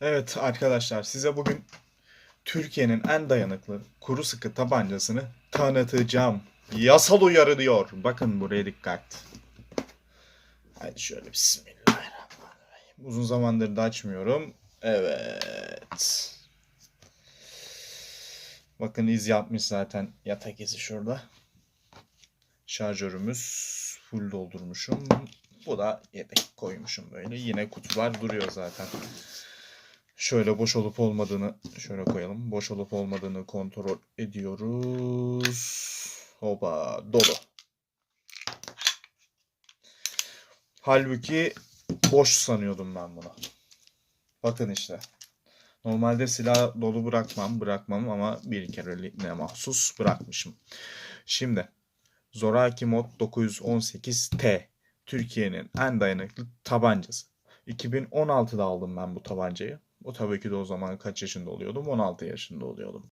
Evet arkadaşlar size bugün Türkiye'nin en dayanıklı kuru sıkı tabancasını tanıtacağım. Yasal uyarı diyor. Bakın buraya dikkat. Hadi şöyle bismillahirrahmanirrahim. Uzun zamandır da açmıyorum. Evet. Bakın iz yapmış zaten yatak izi şurada. Şarjörümüz full doldurmuşum. Bu da yedek koymuşum böyle. Yine kutular duruyor zaten. Şöyle boş olup olmadığını şöyle koyalım. Boş olup olmadığını kontrol ediyoruz. Hopa dolu. Halbuki boş sanıyordum ben bunu. Bakın işte. Normalde silah dolu bırakmam, bırakmam ama bir kereliğine mahsus bırakmışım. Şimdi Zoraki Mod 918T Türkiye'nin en dayanıklı tabancası. 2016'da aldım ben bu tabancayı. O tabii ki de o zaman kaç yaşında oluyordum? 16 yaşında oluyordum.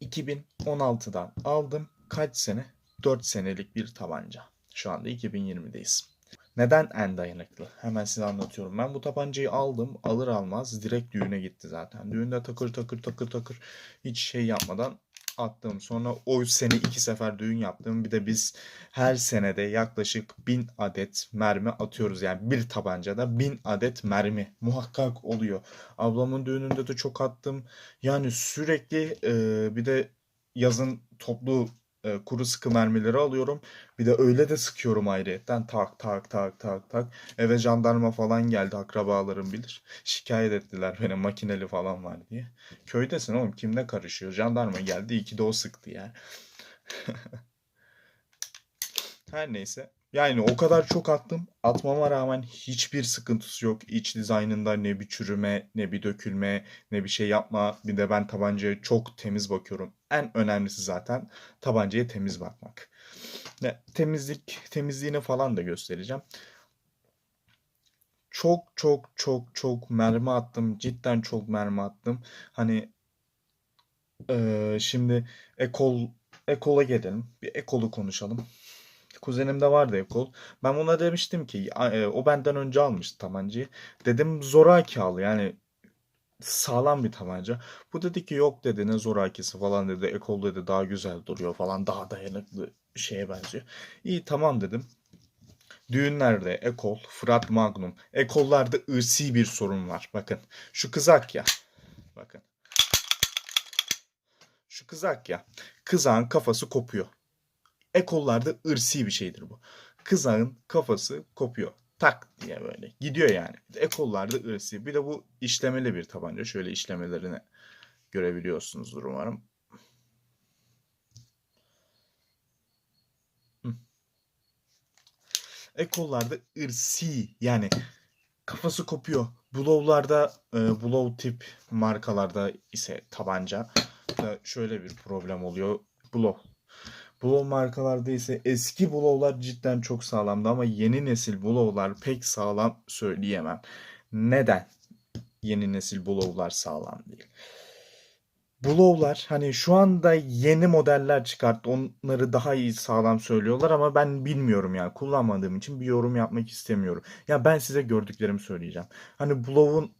...2016'dan aldım. Kaç sene? 4 senelik bir tabanca. Şu anda 2020'deyiz. Neden en dayanıklı? Hemen size anlatıyorum. Ben bu tabancayı aldım. Alır almaz direkt düğüne gitti zaten. Düğünde takır takır takır takır hiç şey yapmadan attım. Sonra o sene iki sefer düğün yaptım. Bir de biz her senede yaklaşık bin adet mermi atıyoruz. Yani bir tabancada bin adet mermi muhakkak oluyor. Ablamın düğününde de çok attım. Yani sürekli e, bir de yazın toplu e, kuru sıkı mermileri alıyorum. Bir de öyle de sıkıyorum ayrıyetten. Tak tak tak tak tak. Eve jandarma falan geldi akrabalarım bilir. Şikayet ettiler benim makineli falan var diye. Köydesin oğlum kimle karışıyor? Jandarma geldi iyi ki de o sıktı yani. Her neyse. Yani o kadar çok attım. Atmama rağmen hiçbir sıkıntısı yok. İç dizaynında ne bir çürüme, ne bir dökülme, ne bir şey yapma. Bir de ben tabancaya çok temiz bakıyorum. En önemlisi zaten tabancaya temiz bakmak. Ve temizlik, temizliğini falan da göstereceğim. Çok çok çok çok mermi attım. Cidden çok mermi attım. Hani eee, şimdi ekol ekola gelelim. Bir ekolu konuşalım. Kuzenimde vardı ekol. Ben ona demiştim ki e, o benden önce almıştı tabancayı. Dedim zoraki al yani sağlam bir tabanca. Bu dedi ki yok dedi ne zorakisi falan dedi. Ekol dedi daha güzel duruyor falan daha dayanıklı şeye benziyor. İyi tamam dedim. Düğünlerde ekol, Fırat Magnum. Ekollarda ırsi bir sorun var. Bakın şu kızak ya. Bakın. Şu kızak ya. Kızağın kafası kopuyor. Ekollarda ırsi bir şeydir bu. Kızağın kafası kopuyor. Tak diye böyle. Gidiyor yani. Ekollarda ırsi. Bir de bu işlemeli bir tabanca. Şöyle işlemelerini görebiliyorsunuzdur umarım. Ekollarda ırsi yani kafası kopuyor. Blow'larda e, blow tip markalarda ise tabanca da şöyle bir problem oluyor. Blow Blow markalarda ise eski Blow'lar cidden çok sağlamdı ama yeni nesil Blow'lar pek sağlam söyleyemem. Neden yeni nesil Blow'lar sağlam değil? Blow'lar hani şu anda yeni modeller çıkarttı. Onları daha iyi sağlam söylüyorlar ama ben bilmiyorum yani. Kullanmadığım için bir yorum yapmak istemiyorum. Ya ben size gördüklerimi söyleyeceğim. Hani Blow'un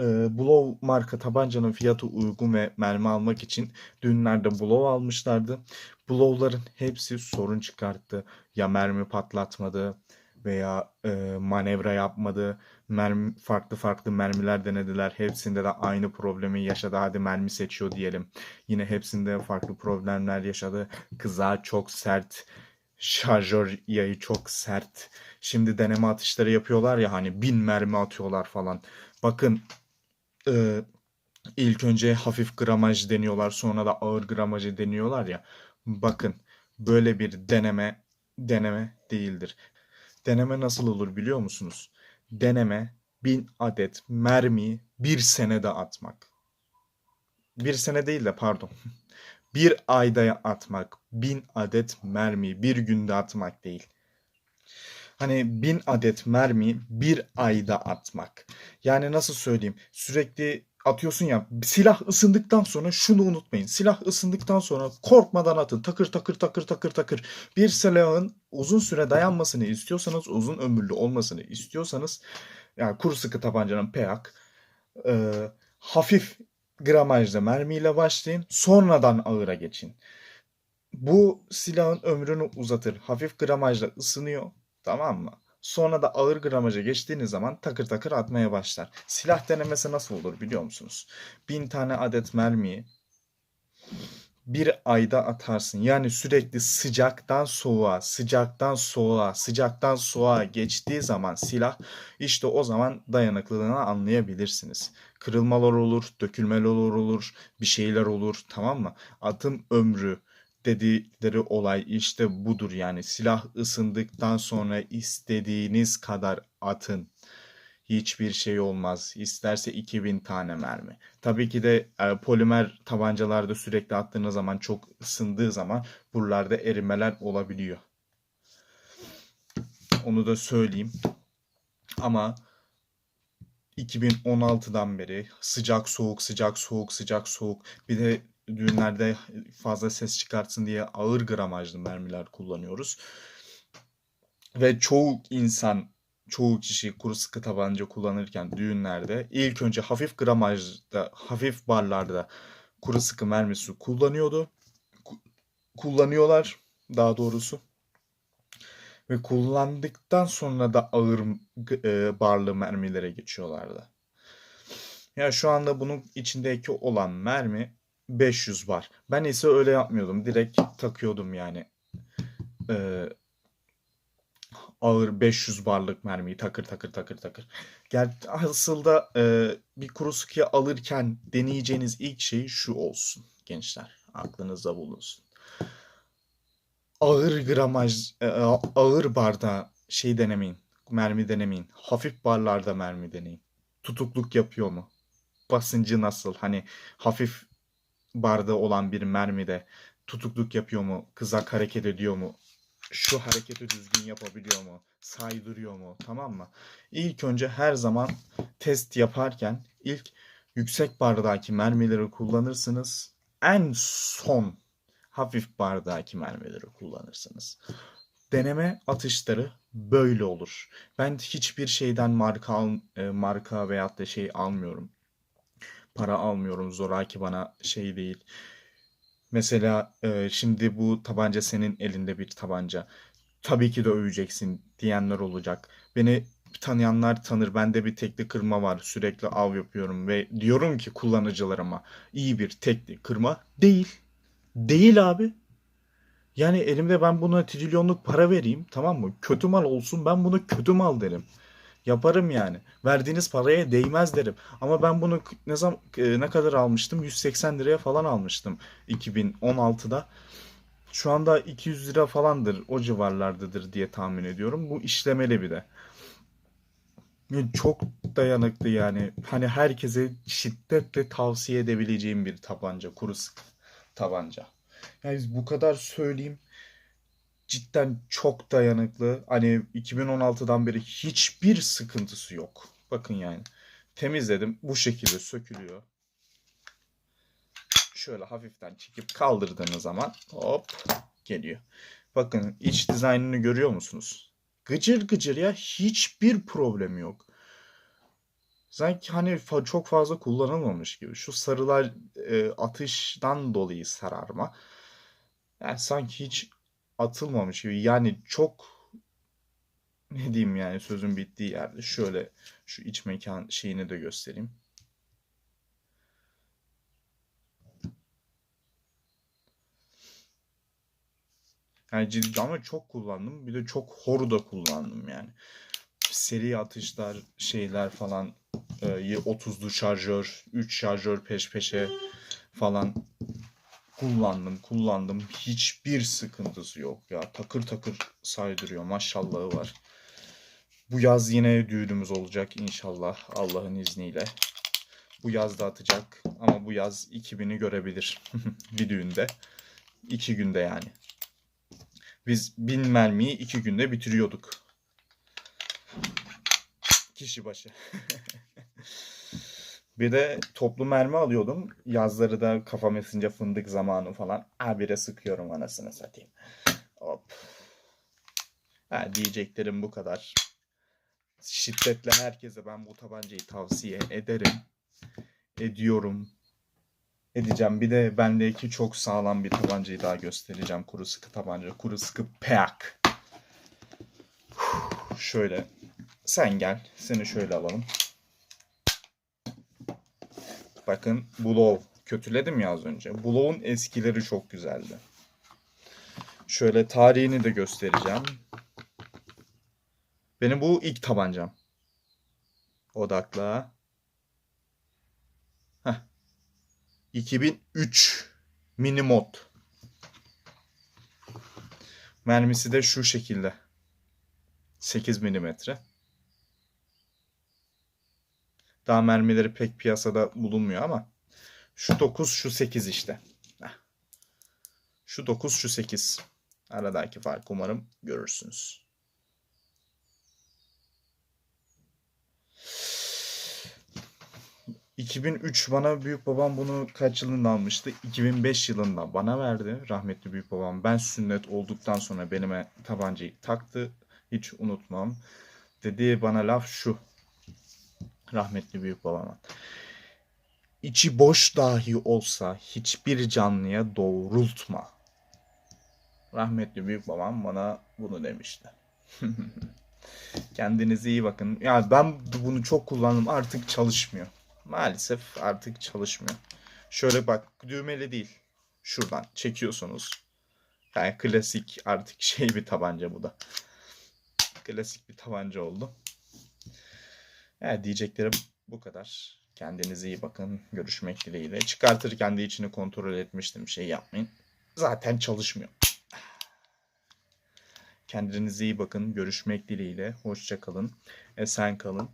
e, Blow marka tabancanın fiyatı uygun ve mermi almak için düğünlerde Blow almışlardı. Blow'ların hepsi sorun çıkarttı. Ya mermi patlatmadı veya e, manevra yapmadı. Mermi, farklı farklı mermiler denediler. Hepsinde de aynı problemi yaşadı. Hadi mermi seçiyor diyelim. Yine hepsinde farklı problemler yaşadı. Kızağı çok sert. Şarjör yayı çok sert. Şimdi deneme atışları yapıyorlar ya hani bin mermi atıyorlar falan. Bakın e, ilk önce hafif gramaj deniyorlar sonra da ağır gramajı deniyorlar ya. Bakın böyle bir deneme deneme değildir. Deneme nasıl olur biliyor musunuz? Deneme bin adet mermiyi bir senede atmak. Bir sene değil de pardon. Bir ayda atmak. Bin adet mermiyi bir günde atmak değil. Hani bin adet mermiyi bir ayda atmak. Yani nasıl söyleyeyim? Sürekli atıyorsun ya silah ısındıktan sonra şunu unutmayın. Silah ısındıktan sonra korkmadan atın. Takır takır takır takır takır. Bir silahın uzun süre dayanmasını istiyorsanız, uzun ömürlü olmasını istiyorsanız yani kuru sıkı tabancanın PEAK e, hafif gramajlı mermiyle başlayın. Sonradan ağıra geçin. Bu silahın ömrünü uzatır. Hafif gramajla ısınıyor. Tamam mı? Sonra da ağır gramaja geçtiğiniz zaman takır takır atmaya başlar. Silah denemesi nasıl olur biliyor musunuz? Bin tane adet mermiyi bir ayda atarsın. Yani sürekli sıcaktan soğuğa, sıcaktan soğuğa, sıcaktan soğuğa geçtiği zaman silah işte o zaman dayanıklılığını anlayabilirsiniz. Kırılmalar olur, dökülmeler olur, bir şeyler olur tamam mı? Atım ömrü dedikleri olay işte budur yani silah ısındıktan sonra istediğiniz kadar atın. Hiçbir şey olmaz. İsterse 2000 tane mermi. Tabii ki de e, polimer tabancalarda sürekli attığınız zaman çok ısındığı zaman buralarda erimeler olabiliyor. Onu da söyleyeyim. Ama 2016'dan beri sıcak soğuk sıcak soğuk sıcak soğuk bir de düğünlerde fazla ses çıkartsın diye ağır gramajlı mermiler kullanıyoruz. Ve çoğu insan, çoğu kişi kuru sıkı tabanca kullanırken düğünlerde ilk önce hafif gramajda, hafif barlarda kuru sıkı mermisi kullanıyordu. Ku- kullanıyorlar daha doğrusu. Ve kullandıktan sonra da ağır e, barlı mermilere geçiyorlardı. Ya şu anda bunun içindeki olan mermi 500 var. Ben ise öyle yapmıyordum. Direkt takıyordum yani. Ee, ağır 500 barlık mermiyi takır takır takır takır. Gel aslında e, bir kuru sıkıya alırken deneyeceğiniz ilk şey şu olsun gençler. Aklınızda bulunsun. Ağır gramaj, e, ağır barda şey denemeyin. Mermi denemeyin. Hafif barlarda mermi deneyin. Tutukluk yapıyor mu? Basıncı nasıl? Hani hafif barda olan bir mermide tutukluk yapıyor mu? Kızak hareket ediyor mu? Şu hareketi düzgün yapabiliyor mu? Saydırıyor mu? Tamam mı? İlk önce her zaman test yaparken ilk yüksek bardaki mermileri kullanırsınız. En son hafif bardaki mermileri kullanırsınız. Deneme atışları böyle olur. Ben hiçbir şeyden marka al, e, marka veyahut da şey almıyorum para almıyorum. Zoraki bana şey değil. Mesela e, şimdi bu tabanca senin elinde bir tabanca. Tabii ki de öveceksin diyenler olacak. Beni tanıyanlar tanır. Bende bir tekli kırma var. Sürekli av yapıyorum ve diyorum ki kullanıcılarıma iyi bir tekli kırma değil. Değil abi. Yani elimde ben buna trilyonluk para vereyim tamam mı? Kötü mal olsun ben bunu kötü mal derim. Yaparım yani. Verdiğiniz paraya değmez derim. Ama ben bunu ne zaman e, ne kadar almıştım? 180 liraya falan almıştım 2016'da. Şu anda 200 lira falandır. O civarlardadır diye tahmin ediyorum. Bu işlemeli bir de. Çok dayanıklı yani. Hani herkese şiddetle tavsiye edebileceğim bir tabanca. Kuru sık tabanca. Yani bu kadar söyleyeyim cidden çok dayanıklı. Hani 2016'dan beri hiçbir sıkıntısı yok. Bakın yani. Temizledim. Bu şekilde sökülüyor. Şöyle hafiften çekip kaldırdığınız zaman hop geliyor. Bakın iç dizaynını görüyor musunuz? Gıcır gıcır ya hiçbir problemi yok. Sanki hani fa- çok fazla kullanılmamış gibi. Şu sarılar e, atıştan dolayı sararma. Yani sanki hiç atılmamış gibi. Yani çok ne diyeyim yani sözün bittiği yerde. Şöyle şu iç mekan şeyini de göstereyim. Yani ciddi ama çok kullandım. Bir de çok horu da kullandım yani. Seri atışlar, şeyler falan. E, 30'lu şarjör, 3 şarjör peş peşe falan kullandım kullandım hiçbir sıkıntısı yok ya takır takır saydırıyor maşallahı var. Bu yaz yine düğünümüz olacak inşallah Allah'ın izniyle. Bu yaz da atacak ama bu yaz 2000'i görebilir bir düğünde. iki günde yani. Biz bin mermiyi iki günde bitiriyorduk. Kişi başı. Bir de toplu mermi alıyordum. Yazları da kafam esince fındık zamanı falan. Habire sıkıyorum anasını satayım. Hop. Ha, diyeceklerim bu kadar. Şiddetle herkese ben bu tabancayı tavsiye ederim. Ediyorum. Edeceğim. Bir de bendeki çok sağlam bir tabancayı daha göstereceğim. Kuru sıkı tabanca. Kuru sıkı peak. Şöyle. Sen gel. Seni şöyle alalım. Bakın Blow. Kötüledim ya az önce. Blow'un eskileri çok güzeldi. Şöyle tarihini de göstereceğim. Benim bu ilk tabancam. Odakla. Heh. 2003 mini mod. Mermisi de şu şekilde. 8 milimetre. Daha mermileri pek piyasada bulunmuyor ama şu 9 şu 8 işte. Şu 9 şu 8. Aradaki fark umarım görürsünüz. ...2003 bana büyük babam bunu kaç yılında almıştı? 2005 yılında bana verdi rahmetli büyük babam. Ben sünnet olduktan sonra benime tabancayı taktı. Hiç unutmam. Dediği bana laf şu. Rahmetli büyük babama. İçi boş dahi olsa hiçbir canlıya doğrultma. Rahmetli büyük babam bana bunu demişti. Kendinize iyi bakın. Ya ben bunu çok kullandım artık çalışmıyor. Maalesef artık çalışmıyor. Şöyle bak düğmeli değil. Şuradan çekiyorsunuz. Yani klasik artık şey bir tabanca bu da. Klasik bir tabanca oldu. Evet diyeceklerim bu kadar. Kendinize iyi bakın. Görüşmek dileğiyle. Çıkartırken de içini kontrol etmiştim. Şey yapmayın. Zaten çalışmıyor. Kendinize iyi bakın. Görüşmek dileğiyle. Hoşça kalın. Esen kalın.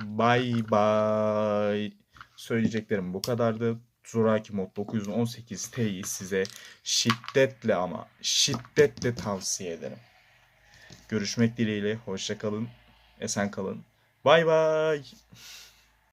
Bay bay. Söyleyeceklerim bu kadardı. Zoraki Mod 918 T'yi size şiddetle ama şiddetle tavsiye ederim. Görüşmek dileğiyle. Hoşça kalın. Esen kalın. Bay bay.